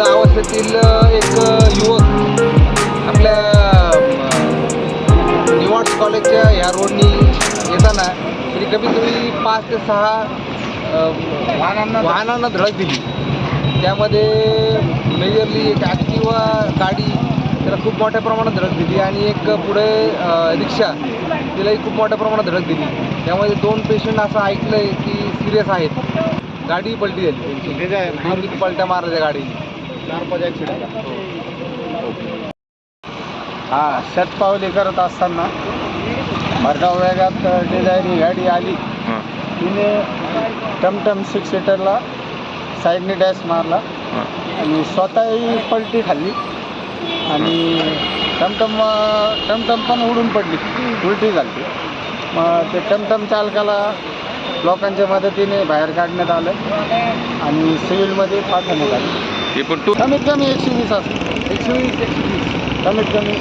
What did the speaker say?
गावातील एक युवक आपल्या निवाड्स कॉलेजच्या ह्या रोडनी येताना तरी कमीत कमी पाच ते सहा वाहनांना वाहनांना धडक दिली. त्यामध्ये मेजरली एक ॲक्टिवा गाडी त्याला खूप मोठ्या प्रमाणात धडक दिली आणि एक पुढे रिक्षा तिलाही खूप मोठ्या प्रमाणात धडक दिली. त्यामध्ये दोन पेशंट असं ऐकलं आहे की सिरियस आहेत. गाडी पलटी झाली. पलट्या मारल्या गाडीने. हा शतपावली करत असताना भरधाव वेगात डिझायरी गाडी आली. तिने टमटम सिक्स सीटरला साईडने डॅश मारला. आणि स्वतःही पलटी खाल्ली. आणि टमटम टमटम पण उडून पडली. उलटी झाली. मग ते टमटम चालकाला लोकांच्या मदतीने बाहेर काढण्यात आलं. आणि सिव्हिलमध्ये पाठवण्यात आलं. ते पण टू कमीत कमी एकशे वीस असेल. एकशे वीस एकशे वीस. कमीत कमी.